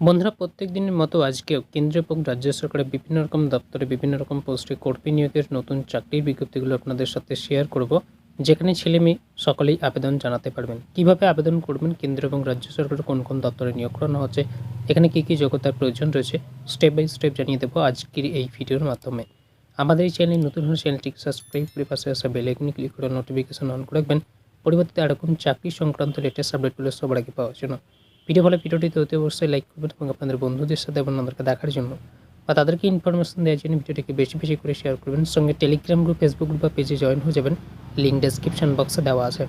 বন্ধুরা, প্রত্যেক দিনের মতো আজকেও কেন্দ্র এবং রাজ্য সরকারের বিভিন্ন রকম দপ্তরে বিভিন্ন রকম পোস্টে কর্মী নিয়োগের নতুন চাকরির বিজ্ঞপ্তিগুলো আপনাদের সাথে শেয়ার করব, যেখানে ছেলে মেয়ে সকলেই আবেদন জানাতে পারবেন। কীভাবে আবেদন করবেন কেন্দ্র এবং রাজ্য সরকারের কোন কোন দপ্তরে নিয়োগ করানো হচ্ছে, এখানে কী কী যোগ্যতার প্রয়োজন রয়েছে স্টেপ বাই স্টেপ জানিয়ে দেবো আজকের এই ভিডিওর মাধ্যমে। আমাদের এই চ্যানেল নতুন হলে চ্যানেলটিকে সাবস্ক্রাইব করে পাশে আসা বেল আইকনে ক্লিক করে নোটিফিকেশন অন করে রাখবেন। পরিবর্তিতে এরকম চাকরি সংক্রান্ত লেটেস্ট আপডেটগুলো সবার আগে পাওয়ার জন্য। ভিডিও ভালো ভিডিওটিতে অতি অবশ্যই লাইক করবেন এবং আপনাদের বন্ধুদের সাথে এবং ওনাদেরকে দেখার জন্য বা তাদেরকে ইনফরমেশন দেওয়ার জন্য ভিডিওটিকে বেশি বেশি করে শেয়ার করবেন। সঙ্গে টেলিগ্রাম গ্রুপ ফেসবুক গ্রুপ বা পেজে জয়েন হয়ে যাবেন। লিঙ্ক ডেসক্রিপশন বক্সে দেওয়া আছে।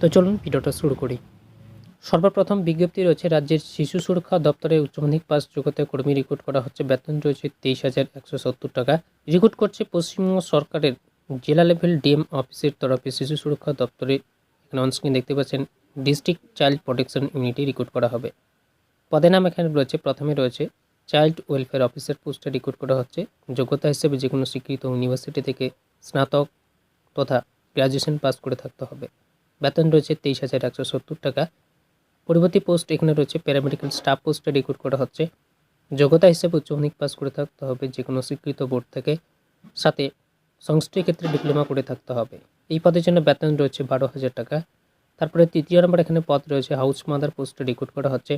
তো চলুন ভিডিওটা শুরু করি। সর্বপ্রথম বিজ্ঞপ্তি রয়েছে, রাজ্যের শিশু সুরক্ষা দপ্তরে উচ্চ মাধ্যমিক পাস যোগ্যতায় কর্মী রিক্রুট করা হচ্ছে। বেতন রয়েছে তেইশ হাজার একশো সত্তর টাকা। রিক্রুট করছে পশ্চিমবঙ্গ সরকারের জেলা লেভেল ডিএম অফিসের তরফে শিশু সুরক্ষা দপ্তরে, এখানে অনস্ক্রিন দেখতে পাচ্ছেন ডিস্ট্রিক্ট চাইল্ড প্রোটেকশন ইউনিটে রিক্রুট করা হবে। পদের নাম এখানে রয়েছে, প্রথমে রয়েছে, চাইল্ড ওয়েলফেয়ার অফিসার পোস্টে রিক্রুট করা হচ্ছে। যোগ্যতা হিসেবে যে কোনো স্বীকৃত ইউনিভার্সিটি থেকে স্নাতক তথা গ্র্যাজুয়েশন পাস করে থাকতে হবে। বেতন রয়েছে তেইশ হাজার একশো সত্তর টাকা। পরবর্তী পোস্ট এখানে রয়েছে, প্যারামেডিক্যাল স্টাফ পোস্টে রিক্রুট করা হচ্ছে। যোগ্যতা হিসেবে উচ্চ মাধ্যমিক পাস করে থাকতে হবে যে কোনো স্বীকৃত বোর্ড থেকে। সাথে সংশ্লিষ্ট ক্ষেত্রে ডিপ্লোমা করে থাকতে হবে। এই পদের জন্য বেতন রয়েছে বারো হাজার টাকা। তারপরে তৃতীয় নম্বর এখানে পদ রয়েছে হাউস মাদার পোস্টে রিক্রুট করা হচ্ছে।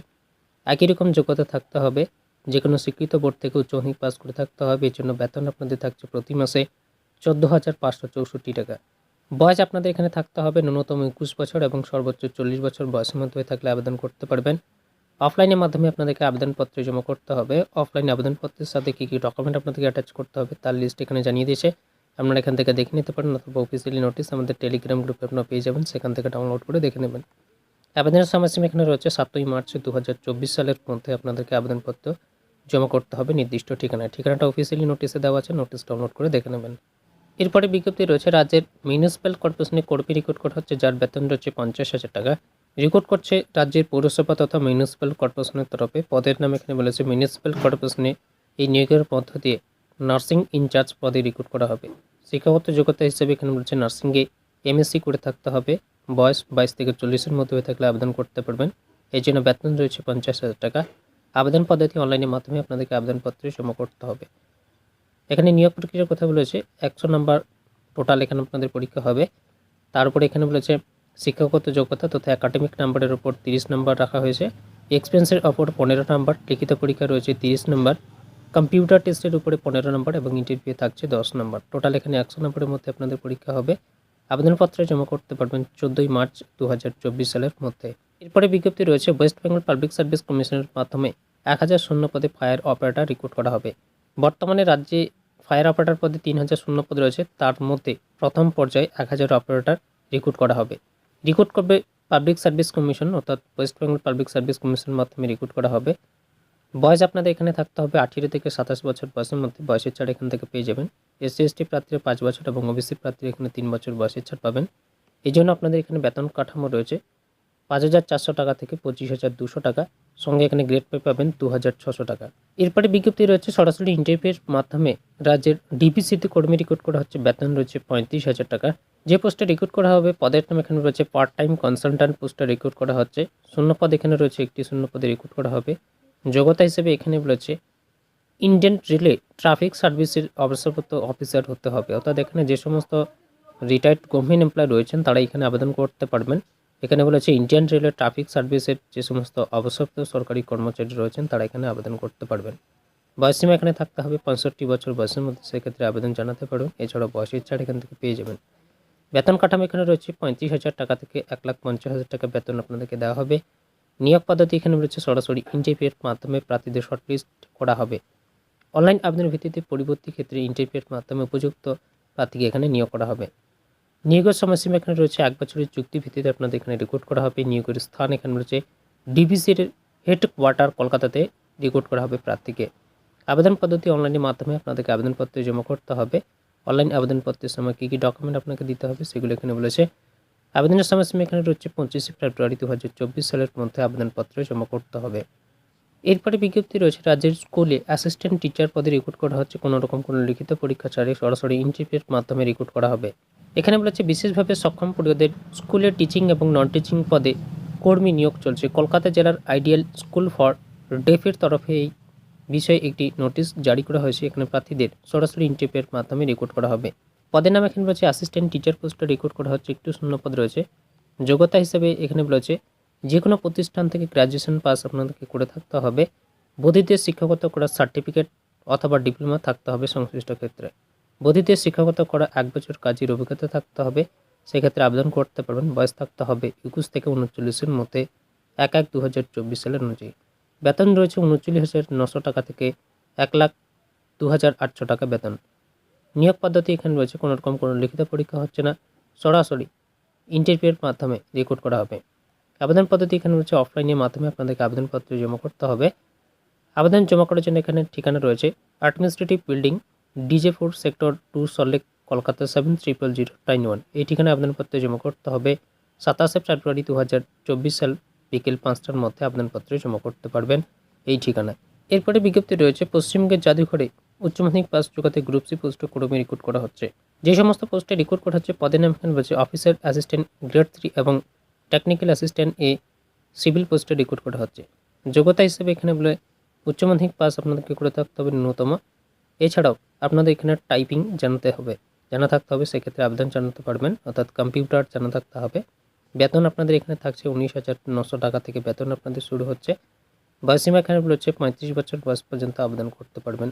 একই রকম যোগ্যতা থাকতে হবে যে কোনো স্বীকৃত বোর্ড থেকে উচ্চ মাধ্যমিক পাস করে থাকতে হবে, এর জন্য বেতন আপনাদের থাকছে প্রতি মাসে চোদ্দ হাজার পাঁচশো চৌষট্টি টাকা। বয়স আপনাদের এখানে থাকতে হবে, ন্যূনতম একুশ বছর এবং সর্বোচ্চ চল্লিশ বছর বয়সের মধ্যে হয়ে থাকলে আবেদন করতে পারবেন। অফলাইনের মাধ্যমে আপনাদেরকে আবেদনপত্র জমা করতে হবে। অফলাইন আবেদনপত্রের সাথে কী কী ডকুমেন্ট আপনাদেরকে অ্যাটাচ করতে হবে, তার লিস্ট এখানে জানিয়ে দিয়েছে। আপনারা এখান থেকে দেখে নিতে পারেন অথবা অফিসিয়ালি নোটিশ আমাদের টেলিগ্রাম গ্রুপে আপনারা পেয়ে যাবেন, সেখান থেকে ডাউনলোড করে দেখে নেবেন। আবেদনের সময়সীমা এখানে রয়েছে সাতই মার্চ দু হাজার চব্বিশ সালের মধ্যে আপনাদেরকে আবেদনপত্র জমা করতে হবে নির্দিষ্ট ঠিকানায়। ঠিকানাটা অফিসিয়ালি নোটিশে দেওয়া আছে নোটিশ ডাউনলোড করে দেখে নেবেন। এরপরে বিজ্ঞপ্তি রয়েছে, রাজ্যের মিউনিসিপ্যাল কর্পোরেশনে কর্মী রেকর্ড করা হচ্ছে, যার বেতন রয়েছে পঞ্চাশ হাজার টাকা। রেকর্ড করছে রাজ্যের পৌরসভা তথা মিউনিসিপ্যাল কর্পোরেশনের তরফে। পদের নাম এখানে বলেছে মিউনিসিপ্যাল কর্পোরেশনে এই নিয়োগের মধ্য দিয়ে নার্সিং ইনচার্জ পদে রিক্রুট করা হবে। শিক্ষাগত যোগ্যতা হিসেবে এখানে বলছে নার্সিংয়ে এমএসসি করে থাকতে হবে। বয়স বাইশ থেকে চল্লিশের মধ্যে হয়ে থাকলে আবেদন করতে পারবেন। এর জন্য বেতন রয়েছে পঞ্চাশ হাজার টাকা। আবেদন পদ্ধতি অনলাইনের মাধ্যমে আপনাদেরকে আবেদনপত্রে জমা করতে হবে। এখানে নিয়োগ প্রক্রিয়ার কথা বলেছে একশো নাম্বার টোটাল এখানে আপনাদের পরীক্ষা হবে। তার উপরে এখানে বলেছে শিক্ষাগত যোগ্যতা তথা একাডেমিক নাম্বারের উপর তিরিশ নাম্বার রাখা হয়েছে। এক্সপেন্সের ওপর পনেরো নাম্বার। লিখিত পরীক্ষা রয়েছে তিরিশ নাম্বার। কম্পিউটার টেস্টের উপরে পনেরো নম্বর এবং ইন্টারভিউ থাকছে দশ নম্বর। টোটাল এখানে একশো নম্বরের মধ্যে আপনাদের পরীক্ষা হবে। আবেদনপত্র জমা করতে পারবেন চোদ্দোই মার্চ দু হাজার চব্বিশ সালের মধ্যে। এরপরে বিজ্ঞপ্তি রয়েছে, ওয়েস্ট বেঙ্গল পাবলিক সার্ভিস কমিশনের মাধ্যমে এক হাজার শূন্য পদে ফায়ার অপারেটর রিক্রুট করা হবে। বর্তমানে রাজ্যে ফায়ার অপারেটর পদে তিন হাজার শূন্য পদ রয়েছে, তার মধ্যে প্রথম পর্যায়ে এক হাজার অপারেটর রিক্রুট করা হবে। রিক্রুট করবে পাবলিক সার্ভিস কমিশন, অর্থাৎ ওয়েস্ট বেঙ্গল পাবলিক সার্ভিস কমিশনের মাধ্যমে রিক্রুট করা হবে। বয়স আপনাদের এখানে থাকতে হবে আঠেরো থেকে সাতাশ বছর বয়সের মধ্যে। বয়সের ছাড় এখান থেকে পেয়ে যাবেন। এসসি এসটি প্রার্থীরা পাঁচ বছর এবং ওবিসি প্রার্থীরা এখানে তিন বছর বয়সের ছাড় পাবেন। এই জন্য আপনাদের এখানে বেতন কাঠামো রয়েছে। পাঁচ হাজার চারশো টাকা থেকে পঁচিশ হাজার দুশো টাকা। সঙ্গে এখানে গ্রেড পে পাবেন দু হাজার ছশো টাকা। এরপরে বিজ্ঞপ্তি রয়েছে, সরাসরি ইন্টারভিউর মাধ্যমে রাজ্যের ডিপিসিতে কর্মী রিক্রুট করা হচ্ছে। বেতন রয়েছে পঁয়ত্রিশ হাজার টাকা। যে পোস্টে রিক্রুট করা হবে, পদের নাম এখানে রয়েছে পার্ট টাইম কনসালট্যান্ট পোস্টে রিক্রুট করা হচ্ছে। শূন্য পদ এখানে রয়েছে, একটি শূন্য পদে রিক্রুট করা হবে। যোগ্যতা হিসেবে এখানে বলেছে ইন্ডিয়ান রেলে ট্রাফিক সার্ভিসের অবসরপ্রাপ্ত অফিসার হতে হবে। অর্থাৎ এখানে যে সমস্ত রিটায়ার্ড গভর্নমেন্ট এমপ্লয় রয়েছেন, তারা এখানে আবেদন করতে পারবেন। এখানে বলেছে ইন্ডিয়ান রেলের ট্রাফিক সার্ভিসের যে সমস্ত অবসরপ্রাপ্ত সরকারি কর্মচারী রয়েছেন, তারা এখানে আবেদন করতে পারবেন। বয়সীমা এখানে থাকতে হবে পঁয়ষট্টি বছর বয়সের মধ্যে। সেক্ষেত্রে আবেদন জানাতে পারবেন এছাড়াও বয়সের ছাড় এখান থেকে পেয়ে যাবেন। বেতন কাঠামো এখানে রয়েছে পঁয়ত্রিশ হাজার টাকা থেকে এক লাখ পঞ্চাশ হাজার টাকা বেতন আপনাদেরকে দেওয়া হবে। নিয়োগ পদ্ধতি এখানে রয়েছে সরাসরি ইন্টারভিউয়ের মাধ্যমে প্রার্থীদের শর্টলিস্ট করা হবে। অনলাইন আবেদনের ভিত্তিতে পরিবর্তী ক্ষেত্রে ইন্টারভিউয়ের মাধ্যমে উপযুক্ত প্রার্থীকে এখানে নিয়োগ করা হবে। নিয়োগের সময়সীমা এখানে রয়েছে এক বছরের চুক্তি ভিত্তিতে আপনাদের এখানে রেকর্ড করা হবে। নিয়োগের স্থান এখানে রয়েছে ডিভিসির হেডকোয়ার্টার কলকাতাতে রেকর্ড করা হবে প্রার্থীকে। আবেদন পদ্ধতি অনলাইনের মাধ্যমে আপনাদেরকে আবেদনপত্র জমা করতে হবে। অনলাইন আবেদনপত্রের সময় কী কী ডকুমেন্ট আপনাকে দিতে হবে সেগুলো এখানে বলেছে। আবেদনের সময়সীমা এখানে রয়েছে পঁচিশে ফেব্রুয়ারি দু হাজার চব্বিশ সালের মধ্যে আবেদনপত্র জমা করতে হবে। এরপরে বিজ্ঞপ্তি রয়েছে, রাজ্যের স্কুলে অ্যাসিস্ট্যান্ট টিচার পদে রিক্রুট করা হচ্ছে কোনো রকম কোনো লিখিত পরীক্ষা ছাড়াই সরাসরি ইন্টারভিউর মাধ্যমে রিক্রুট করা হবে। এখানে বলেছে বিশেষভাবে সক্ষম পরিবারদের স্কুলে টিচিং এবং নন টিচিং পদে কর্মী নিয়োগ চলছে। কলকাতা জেলার আইডিয়াল স্কুল ফর ডেফের তরফে এই বিষয়ে একটি নোটিশ জারি করা হয়েছে। এখানে প্রার্থীদের সরাসরি ইন্টারভিউয়ের মাধ্যমে রেকর্ড করা হবে। পদের নাম এখানে রয়েছে অ্যাসিস্ট্যান্ট টিচার পোস্টে রেকর্ড করা হচ্ছে, একটু শূন্য পদ রয়েছে। যোগ্যতা হিসেবে এখানে রয়েছে যে কোনো প্রতিষ্ঠান থেকে গ্র্যাজুয়েশন পাস আপনাদেরকে করে থাকতে হবে। বোধিতে শিক্ষকতা করার সার্টিফিকেট অথবা ডিপ্লোমা থাকতে হবে সংশ্লিষ্ট ক্ষেত্রে। বোধিতে শিক্ষকতা করা এক বছর কাজের অভিজ্ঞতা থাকতে হবে, সেক্ষেত্রে আবেদন করতে পারবেন, বয়স থাকতে হবে একুশ থেকে উনচল্লিশের মধ্যে, এক এক দু হাজার চব্বিশ সালের অনুযায়ী। বেতন রয়েছে উনচল্লিশ হাজার নশো টাকা থেকে এক লাখ দু হাজার আটশো টাকা বেতন। নিয়োগ পদ্ধতি এখানে রয়েছে, কোনো রকম কোনো লিখিত পরীক্ষা হচ্ছে না। সরাসরি ইন্টারভিউয়ের মাধ্যমে রেকর্ড করা হবে। আবেদন পদ্ধতি এখানে রয়েছে অফলাইনের মাধ্যমে আপনাদেরকে আবেদনপত্র জমা করতে হবে। আবেদন জমা করার জন্য এখানে ঠিকানা রয়েছে administrative building DJ four sector two Salt Lake Kolkata seven triple zero nine one এই ঠিকানায় আবেদনপত্র জমা করতে হবে। সাতাশে ফেব্রুয়ারি দু হাজার চব্বিশ সাল বিকেল পাঁচটার মধ্যে আবেদনপত্র জমা করতে পারবেন এই ঠিকানায়। এরপরে বিজ্ঞপ্তি রয়েছে, পশ্চিমবঙ্গের জাদুঘরে উচ্চ মাধ্যমিক পাস যোগাতে গ্রুপ সি পোস্টে কর্মী রিক্রুট করা হচ্ছে। যে সমস্ত পোস্টে রিক্রুট করা হচ্ছে পদের নাম এখানে রয়েছে অফিসার অ্যাসিস্ট্যান্ট গ্রেড থ্রি এবং টেকনিক্যাল অ্যাসিস্ট্যান্ট এ সিভিল পোস্টে রিক্রুট করা হচ্ছে। যোগ্যতা হিসেবে এখানে বলে উচ্চ মাধ্যমিক পাস আপনাদেরকে করে থাকতে হবে ন্যূনতম। এছাড়াও আপনাদের এখানে টাইপিং জানাতে হবে, জানা থাকতে হবে, সেক্ষেত্রে আবেদন জানাতে পারবেন, অর্থাৎ কম্পিউটার জানা থাকতে হবে। বেতন আপনাদের এখানে থাকছে উনিশ হাজার নশো টাকা থেকে বেতন আপনাদের শুরু হচ্ছে। বয়সীমা এখানে বলেছে পঁয়ত্রিশ বছর বয়স পর্যন্ত আবেদন করতে পারবেন।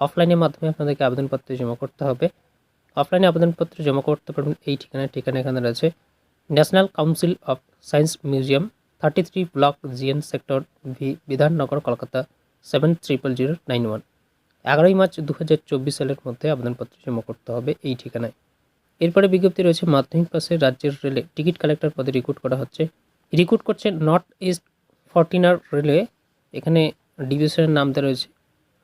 অফলাইনের মাধ্যমে আপনাদেরকে আবেদনপত্র জমা করতে হবে। অফলাইনে আবেদনপত্র জমা করতে পারবেন এই ঠিকানায় ঠিকানা এখানে রয়েছে। National council of science museum thirty three block GN sector V Bidhannagar, Kolkata seven triple zero nine one এগারোই মার্চ দু হাজার চব্বিশ সালের মধ্যে আবেদনপত্র জমা করতে হবে এই ঠিকানায়। এরপরে বিজ্ঞপ্তি রয়েছে, মাধ্যমিক পাশে রাজ্যের রেলে টিকিট কালেক্টর পদে রিক্রুট করা হচ্ছে। রিক্রুট করছে নর্থ ইস্ট ফর্টিনার রেলওয়ে এখানে ডিভিশনের নাম দেওয়া রয়েছে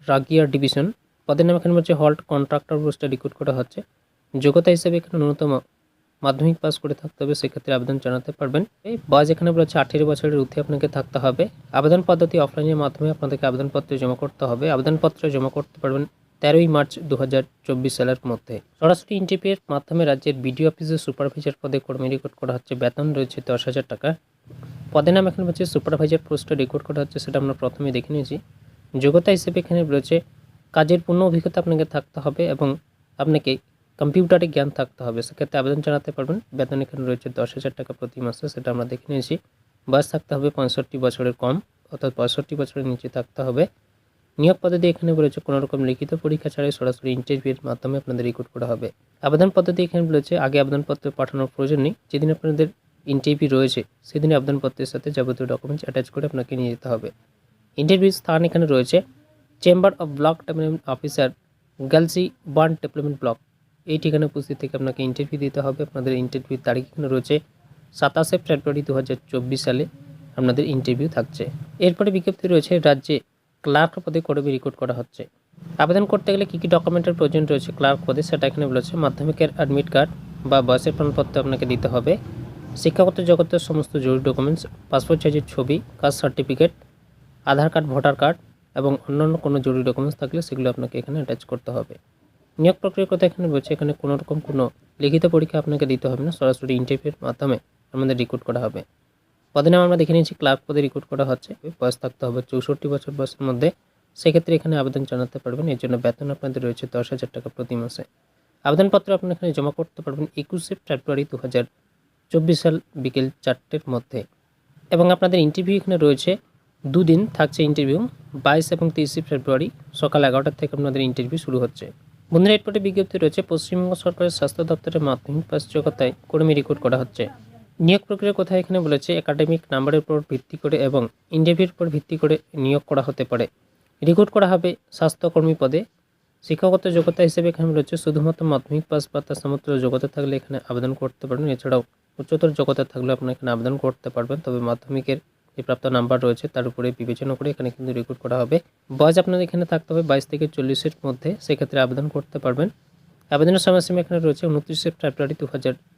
রাগিয়ার ডিভিশন পদের নাম এখানে হচ্ছে হল্ট কন্ট্রাক্টর পোস্টে রিক্রুট করা হচ্ছে। যোগ্যতা হিসেবে এখানে ন্যূনতম মাধ্যমিক পাস করে থাকতে হবে, সেক্ষেত্রে আবেদন জানাতে পারবেন। এই বয়স এখানে বলেছে আঠেরো বছরের ঊর্ধ্বে আপনাকে থাকতে হবে। আবেদন পদ্ধতি অফলাইনের মাধ্যমে আপনাদেরকে আবেদনপত্র জমা করতে হবে। আবেদনপত্র জমা করতে পারবেন তেরোই মার্চ দু হাজার চব্বিশ সালের মধ্যে। সরাসরি ইন্টারভিউয়ের মাধ্যমে রাজ্যের বিডিও অফিসের সুপারভাইজার পদে কর্মী রেকর্ড করা হচ্ছে। বেতন রয়েছে দশ হাজার টাকা। পদের নাম এখানে হচ্ছে সুপারভাইজার পোস্টে রেকর্ড করা হচ্ছে, সেটা আমরা প্রথমে দেখে নিয়েছি। যোগ্যতা হিসেবে এখানে রয়েছে কাজের পূর্ণ অভিজ্ঞতা আপনাকে থাকতে হবে এবং আপনাকে কম্পিউটারে জ্ঞান থাকতে হবে। সেক্ষেত্রে আবেদন জানাতে পারবেন। বেতন এখানে রয়েছে দশ হাজার টাকা প্রতি মাসে, সেটা আমরা দেখে নিয়েছি। বয়স থাকতে হবে পঁয়ষট্টি বছরের কম, অর্থাৎ পঁয়ষট্টি বছরের নিচে থাকতে হবে। নিয়োগ পদ্ধতি এখানে বলেছে, কোনো রকম লিখিত পরীক্ষা ছাড়াই সরাসরি ইন্টারভিউয়ের মাধ্যমে আপনাদের রিক্রুট করা হবে। আবেদন পদ্ধতি এখানে বলেছে, আগে আবেদনপত্র পাঠানোর প্রয়োজন নেই। যেদিন আপনাদের ইন্টারভিউ রয়েছে সেদিন আবেদনপত্রের সাথে যাবতীয় ডকুমেন্টস অ্যাটাচ করে আপনাকে নিয়ে যেতে হবে। ইন্টারভিউ স্থান এখানে রয়েছে। Chamber of block development officer গার্লসি one development block এই ঠিকানা উপস্থিত থেকে আপনাকে ইন্টারভিউ দিতে হবে। আপনাদের ইন্টারভিউ তারিখ এখানে রয়েছে সাতাশে ফেব্রুয়ারি দু হাজার চব্বিশ সালে। আপনাদের ইন্টারভিউ থাকছে। এরপরে বিজ্ঞপ্তি রয়েছে রাজ্যে ক্লার্ক পদে কর্মী রিক্রুট করা হচ্ছে। আবেদন করতে গেলে কী কী ডকুমেন্টের প্রয়োজন রয়েছে ক্লার্ক পদে, সেটা এখানে বলেছে। মাধ্যমিকের অ্যাডমিট কার্ড বা বয়সের প্রমাণপত্র আপনাকে দিতে হবে। শিক্ষাগত জগতের সমস্ত জরুরি ডকুমেন্টস পাসপোর্ট সাইজের ছবি caste certificate Aadhaar card voter card এবং অন্যান্য কোনো জরুরি ডকুমেন্টস থাকলে সেগুলো আপনাকে এখানে অ্যাটাচ করতে হবে। নিয়োগ প্রক্রিয়ার কথা এখানে বলছে, এখানে কোনো রকম কোনো লিখিত পরীক্ষা আপনাকে দিতে হবে না, সরাসরি ইন্টারভিউর মাধ্যমে আমাদের রিক্রুট করা হবে। পদে নাম আমরা দেখে নিয়েছি ক্লার্ক পদে রিক্রুট করা হচ্ছে, বয়স থাকতে হবে চৌষট্টি বছর বয়সের মধ্যে। সেক্ষেত্রে এখানে আবেদন জানাতে পারবেন, এর জন্য বেতন আপনাদের রয়েছে দশ হাজার টাকা প্রতি মাসে। আবেদনপত্র আপনি এখানে জমা করতে পারবেন একুশে ফেব্রুয়ারি দু হাজার চব্বিশ সাল বিকেল চারটের মধ্যে। এবং আপনাদের ইন্টারভিউ এখানে রয়েছে দুদিন থাকছে ইন্টারভিউ বাইশ এবং তেইশে ফেব্রুয়ারি সকাল এগারোটার থেকে আপনাদের ইন্টারভিউ শুরু হচ্ছে। বন্ধুরা, এরপরে বিজ্ঞপ্তি রয়েছে, পশ্চিমবঙ্গ সরকারের স্বাস্থ্য দপ্তরের মাধ্যমিক পাস কর্মী রেকর্ড করা হচ্ছে। নিয়োগ প্রক্রিয়ার কথা এখানে বলেছে, একাডেমিক নাম্বারের উপর ভিত্তি করে এবং ইন্টারভিউর উপর ভিত্তি করে নিয়োগ করা হতে পারে। রেকর্ড করা হবে স্বাস্থ্যকর্মী পদে। শিক্ষাগত যোগ্যতা হিসেবে এখানে রয়েছে শুধুমাত্র মাধ্যমিক পাস বা তার সমস্ত যোগ্যতা থাকলে এখানে আবেদন করতে পারবেন। এছাড়াও উচ্চতর যোগ্যতা থাকলে আপনারা এখানে আবেদন করতে পারবেন। তবে মাধ্যমিকের যে প্রাপ্ত নাম্বার রয়েছে, তার উপরে বিবেচনা করে এখানে কিন্তু রেকর্ড করা হবে। বয়স আপনাদের এখানে থাকতে হবে বাইশ থেকে চল্লিশের মধ্যে, সেক্ষেত্রে আবেদন করতে পারবেন। আবেদনের সময়সীমা এখানে রয়েছে উনত্রিশে ফেব্রুয়ারি দু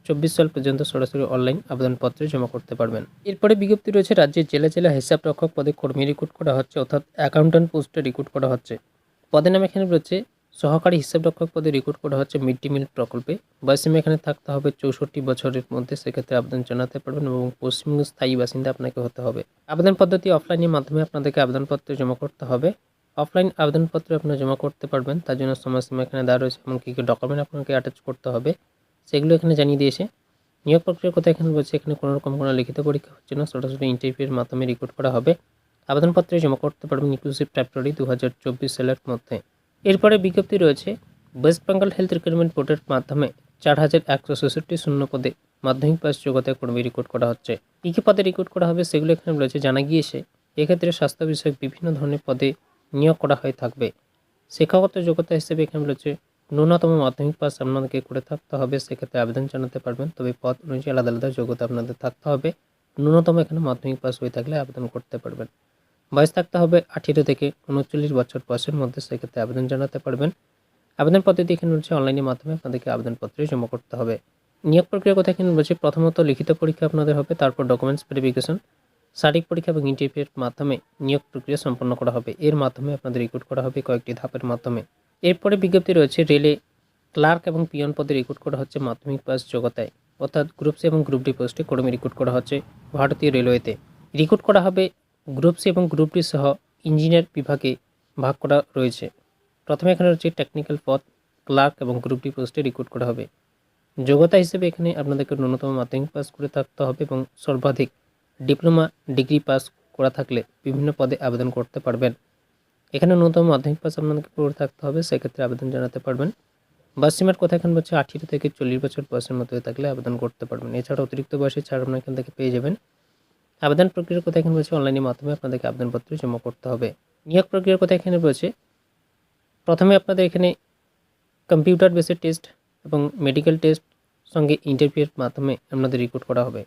চব্বিশ সাল পর্যন্ত সরাসরি অনলাইন আবেদনপত্রে জমা করতে পারবেন। এরপরে বিজ্ঞপ্তি রয়েছে রাজ্যের জেলা জেলা হিসাব রক্ষক পদে কর্মী রিক্রুট করা হচ্ছে, অর্থাৎ অ্যাকাউন্ট্যান্ট পোস্টে রিক্রুট করা হচ্ছে। পদের নাম এখানে রয়েছে সহকারী হিসাবরক্ষক পদে রিক্রুট করা হচ্ছে মিড ডে মিল প্রকল্পে। বয়সীমা এখানে থাকতে হবে চৌষট্টি বছরের মধ্যে, সেক্ষেত্রে আবেদন জানাতে পারবেন এবং পশ্চিমবঙ্গ স্থায়ী বাসিন্দা আপনাকে হতে হবে। আবেদন পদ্ধতি অফলাইনের মাধ্যমে আপনাদেরকে আবেদনপত্র জমা করতে হবে। অফলাইন আবেদনপত্র আপনারা জমা করতে পারবেন, তার জন্য সময়সীমা এখানে দেওয়া রয়েছে এবং কী কী ডকুমেন্ট আপনাকে অ্যাটাচ করতে হবে, সেগুলো এখানে জানিয়ে দিয়েছে। নিয়োগ প্রক্রিয়ার কথা এখানে বলছে, এখানে কোনো রকম কোনো লিখিত পরীক্ষা হচ্ছে না, সরাসরি ইন্টারভিউয়ের মাধ্যমে রিক্রুট করা হবে। আবেদনপত্রে জমা করতে পারবেন ইনক্লুসিভ ফেব্রুয়ারি দু হাজার চব্বিশ সালের মধ্যে। এরপরে বিজ্ঞপ্তি রয়েছে, ওয়েস্ট বেঙ্গল হেলথ রিক্রুটমেন্ট বোর্ডের মাধ্যমে চার হাজার একশো ছেষট্টি শূন্য পদে মাধ্যমিক পাস যোগ্যতায় কর্মী রিক্রুট করা হচ্ছে। কী কী পদে রিক্রুট করা হবে সেগুলো এখানে রয়েছে, জানা গিয়েছে। এক্ষেত্রে স্বাস্থ্য বিষয়ক বিভিন্ন ধরনের পদে নিয়োগ করা হয়ে থাকবে। শিক্ষাগত যোগ্যতা হিসেবে এখানে রয়েছে, ন্যূনতম মাধ্যমিক পাস আপনাদেরকে করে থাকতে হবে, সেক্ষেত্রে আবেদন জানাতে পারবেন। তবে পদ অনুযায়ী আলাদা আলাদা যোগ্যতা আপনাদের থাকতে হবে। ন্যূনতম এখানে মাধ্যমিক পাস হয়ে থাকলে আবেদন করতে পারবেন। বয়স থাকতে হবে আঠেরো থেকে উনচল্লিশ বছর বয়সের মধ্যে সেক্ষেত্রে আবেদন জানাতে পারবেন। আবেদন পদ্ধতি এখানে রয়েছে, অনলাইনের মাধ্যমে আপনাদেরকে আবেদনপত্রে জমা করতে হবে। নিয়োগ প্রক্রিয়ার কথা এখানে রয়েছে? প্রথমত লিখিত পরীক্ষা আপনাদের হবে, তারপর ডকুমেন্টস ভেরিফিকেশন শারীরিক পরীক্ষা এবং ইন্টারভিউয়ের মাধ্যমে নিয়োগ প্রক্রিয়া সম্পন্ন করা হবে। এর মাধ্যমে আপনাদের রিক্রুট করা হবে কয়েকটি ধাপের মাধ্যমে। এরপরে বিজ্ঞপ্তি রয়েছে, রেলে ক্লার্ক এবং পিয়ন পদে রিক্রুট করা হচ্ছে মাধ্যমিক পাস যোগ্যতায়। অর্থাৎ গ্রুপ সি এবং গ্রুপ ডি পোস্টে কর্মী রিক্রুট করা হচ্ছে ভারতীয় রেলওয়েতে রিক্রুট করা হবে গ্রুপ সি এবং গ্রুপ ডি সহ ইঞ্জিনিয়ার বিভাগে ভাগ করা রয়েছে। প্রথমে এখানে রয়েছে টেকনিক্যাল পদ ক্লার্ক এবং গ্রুপ ডি পোস্টে রিক্রুট করা হবে। যোগ্যতা হিসেবে এখানে আপনাদেরকে ন্যূনতম মাধ্যমিক পাস করে থাকতে হবে এবং সর্বাধিক ডিপ্লোমা ডিগ্রি পাস করা থাকলে বিভিন্ন পদে আবেদন করতে পারবেন। এখানে ন্যূনতম মাধ্যমিক পাস আপনাদেরকে করে থাকতে হবে, সেক্ষেত্রে আবেদন জানাতে পারবেন। বাস সীমার কথা এখানে হচ্ছে আঠেরো থেকে চল্লিশ বছর বয়সের মধ্যে থাকলে আবেদন করতে পারবেন। এছাড়া অতিরিক্ত বয়সে ছাড় আপনার এখান থেকে পেয়ে যাবেন। আবেদন প্রক্রিয়ার কথা এখানে রয়েছে অনলাইনের মাধ্যমে আপনাদেরকে আবেদনপত্র জমা করতে হবে। নিয়োগ প্রক্রিয়ার কথা এখানে রয়েছে প্রথমে আপনাদের এখানে কম্পিউটার বেসের টেস্ট এবং মেডিকেল টেস্ট সঙ্গে ইন্টারভিউয়ের মাধ্যমে আপনাদের রিক্রুট করা হবে।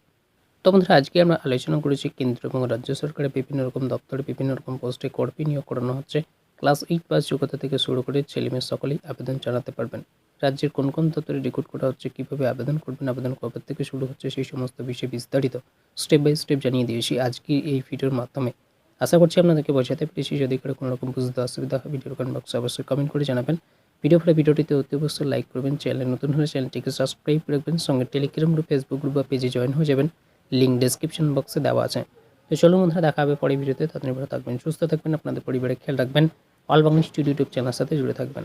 তো বন্ধুরা, আজকে আমরা আলোচনা করেছি কেন্দ্র এবং রাজ্য সরকারের বিভিন্ন রকম দপ্তরে বিভিন্ন রকম পোস্টে কর্মী নিয়োগ করানো হচ্ছে। ক্লাস এইট পাস যোগ্যতা থেকে শুরু করে ছেলেমেয়ে সকলেই আবেদন জানাতে পারবেন। রাজ্যের কোন কোন দপ্তরে রিক্রুট করা হচ্ছে, কীভাবে আবেদন করবেন, আবেদন কবে থেকে শুরু হচ্ছে, সেই সমস্ত বিষয়ে বিস্তারিত স্টেপ বাই স্টেপ জানিয়ে দিয়েছি আজকে এই ভিডিওর মাধ্যমে। আশা করছি আপনাদেরকে বোঝাতে পেরেছি, যদি করে কোনো রকম বুঝতে অসুবিধা হয়, ভিডিওর কমেন্ট বক্সে অবশ্যই কমেন্ট করে জানাবেন। ভিডিও ফলে ভিডিওটিতে অতি অবশ্যই লাইক করবেন চ্যানেল নতুন হলে চ্যানেলটিকে সাবস্ক্রাইব রাখবেন, সঙ্গে টেলিগ্রাম গ্রুপ ফেসবুক গ্রুপ বা পেজে জয়েন হয়ে যাবেন। লিঙ্ক ডেসক্রিপশন বক্সে দেওয়া আছে। তো চলুন বন্ধুরা, দেখা হবে পরে ভিডিওতে তাদের ভালো থাকবেন, সুস্থ থাকবেন, আপনাদের পরিবারে খেয়াল রাখবেন। অল বাংলা স্টুডিও ইউটিউব চ্যানেলের সাথে জুড়ে থাকবেন।